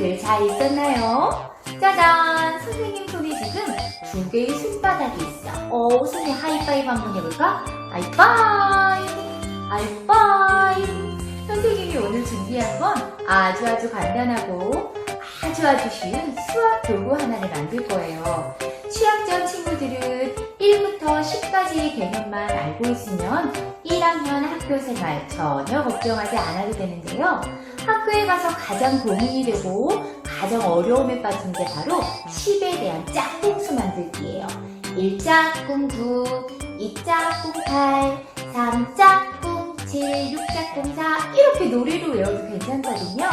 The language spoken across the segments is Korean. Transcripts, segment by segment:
다들 잘 있었나요? 짜잔! 선생님 손에 지금 두 개의 손바닥이 있어. 어, 선생님 하이파이브 한번 해볼까? 하이파이! 하이파이! 선생님이 오늘 준비한 건 아주 아주 간단하고 아주 아주 쉬운 수학 교구 하나를 만들 거예요. 취약점 친구들은 1부터 10까지의 개념만 알고 있으면 1학년 학교생활 전혀 걱정하지 않아도 되는데요. 학교에 가서 가장 고민이 되고 가장 어려움에 빠진 게 바로 10에 대한 짝꿍수 만들기예요. 1짝꿍 9, 2짝꿍 8, 3짝꿍 7, 6짝꿍 4 이렇게 노래로 외워도 괜찮거든요.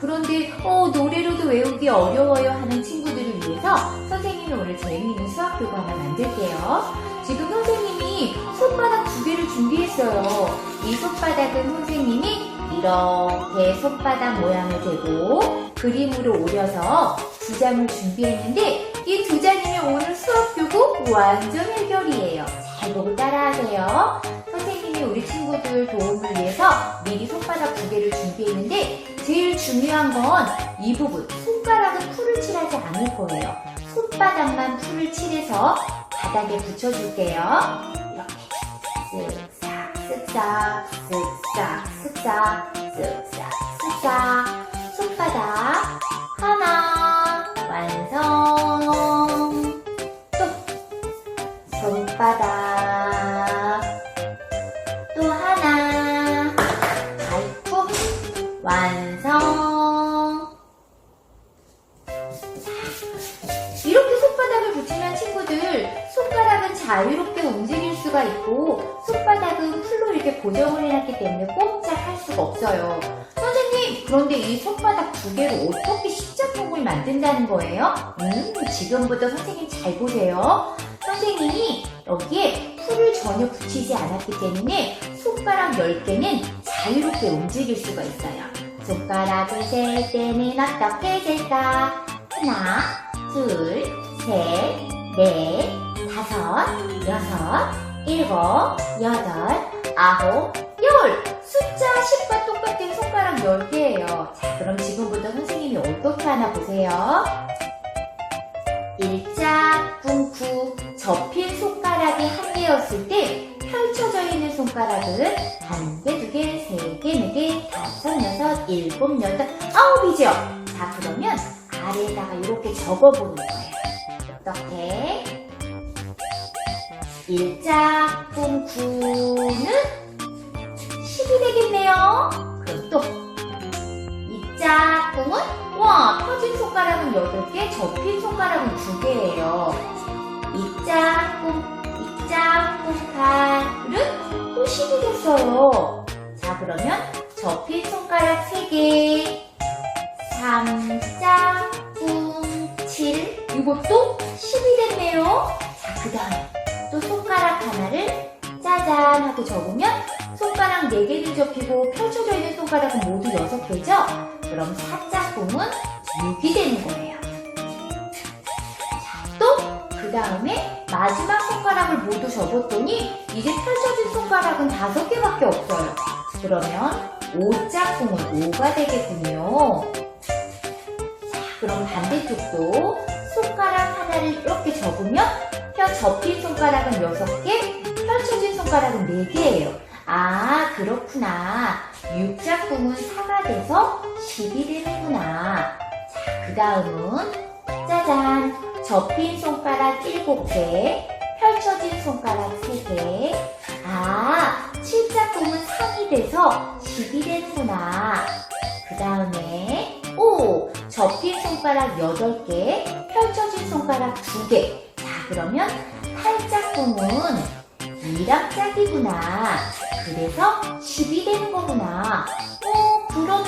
그런데 어, 노래로도 외우기 어려워요 하는 친구들을 위해서 선생님이 오늘 재미있는 수학 교구 하나 만들게요. 지금 선생님이 손바닥 두 개를 준비했어요. 이 손바닥은 선생님이 이렇게 손바닥 모양을 대고 그림으로 오려서 두 장을 준비했는데 이 두 장이면 오늘 수학 교구 완전 해결이에요. 잘 보고 따라하세요. 선생님이 우리 친구들 도움을 위해서 미리 손바닥 두 개를 준비했는데 제일 중요한 건 이 부분 손가락은 풀을 칠하지 않을 거예요. 손바닥만 풀을 칠해서 바닥에 붙여줄게요. 이렇게 쓱싹 쓱싹 쓱싹 쓱싹 쓱싹 손바닥 하나 완성. 또 손바닥 또 하나. 아이쿠 완성. 이렇게 손바닥을 붙이면 친구들 손가락은 자유롭게 움직일 수가 있고 손바닥은 이렇게 고정을 해놨기 때문에 꼼짝 할 수가 없어요. 선생님, 그런데 이 손바닥 두 개로 어떻게 십자봉을 만든다는 거예요? 음, 지금부터 선생님 잘 보세요. 선생님이 여기에 풀을 전혀 붙이지 않았기 때문에 손가락 10개는 자유롭게 움직일 수가 있어요. 손가락을 셀 때는 어떻게 셀까? 하나, 둘, 셋, 넷, 다섯, 여섯, 일곱, 여덟, 아홉, 열! 숫자 10과 똑같은 손가락 10개예요. 자, 그럼 지금부터 선생님이 어떻게 하나 보세요. 일자쿵쿠 접힌 손가락이 한 개였을 때 펼쳐져 있는 손가락은 한 개, 두 개, 세 개, 네 개, 다섯, 여섯, 일곱, 여덟, 아홉이죠? 자, 그러면 아래에다가 이렇게 적어보는 거예요. 어떻게? 일자꿈꾸는 10이 되겠네요. 그럼 또 이짝꿍은 와 터진 손가락은 8개, 접힌 손가락은 2개예요. 이짝꿍, 이짝꿍팔은 또 10이 됐어요. 자 그러면 접힌 손가락 3개, 3짝꿍 7 이것도 10이 됐네요. 자그 하나를 짜잔 하고 접으면 손가락 4개를 접히고 펼쳐져 있는 손가락은 모두 6개죠? 그럼 사짝꿍은 6이 되는 거예요. 자, 또그 다음에 마지막 손가락을 모두 접었더니 이제 펼쳐진 손가락은 5개밖에 없어요. 그러면 오짝꿍은 5가 되겠군요. 자, 그럼 반대쪽도 손가락 하나를 이렇게 접으면 펴 접힌 손가락은 6개, 펼쳐진 손가락은 4개예요. 아, 그렇구나. 육짝꿍은 4가 돼서 10이 되는구나. 자, 그 다음은 짜잔. 접힌 손가락 7개, 펼쳐진 손가락 3개. 아, 칠짝꿍은 3이 돼서 10이 되는구나. 그 다음에 오! 접힌 손가락 8개, 펼쳐진 손가락 2개. 자, 그러면 팔짝꿍은 일합짝이구나. 그래서 10이 되는 거구나. 어, 그러면,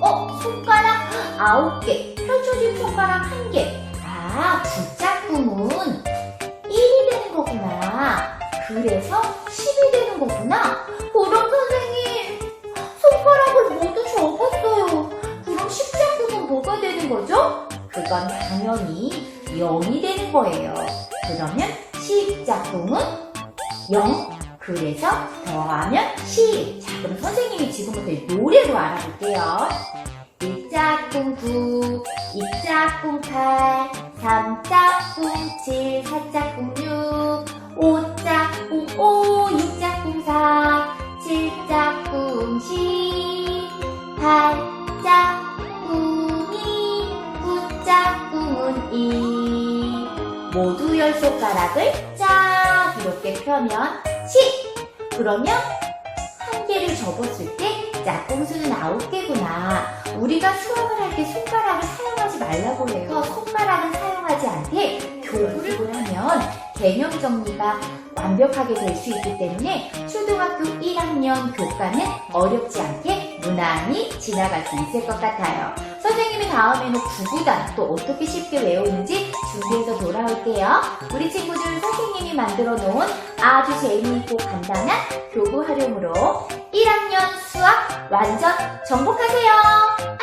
어, 손가락 9개, 펼쳐진 손가락 1개. 아, 부짝꿍은 1이 되는 거구나. 그래서 10이 되는 거구나. 그럼 선생님, 손가락을 모두 접었어요. 그럼 십자군은 뭐가 되는 거죠? 그건 당연히 0이 되는 거예요. 그러면 십자군은 0. 그래서 더하면 10. 자, 그럼 선생님이 지금부터 노래로 알아볼게요. 일짝꿍 9, 이짝꿍 8, 3짝꿍 7, 4짝꿍 6, 5짝꿍 5, 6짝꿍 4, 7짝꿍 10, 8짝꿍 2, 9짝꿍은 2. 모두 열 손가락을 쫙 이렇게 펴면 10. 그러면 한 개를 접었을 때 짝꿍수는 9개구나. 우리가 수학을 할 때 손가락을 사용하지 말라고 해요. 손가락을 사용하지 않게 교구를 하면 개념 정리가 완벽하게 될 수 있기 때문에 초등학교 1학년 교과는 어렵지 않게 무난히 지나갈 수 있을 것 같아요. 선생님이 다음에는 구구단 또 어떻게 쉽게 외우는지 준비해서 돌아올게요. 우리 친구들 선생님이 만들어 놓은 아주 재미있고 간단한 교구 활용으로 1학년 수학 완전 정복하세요.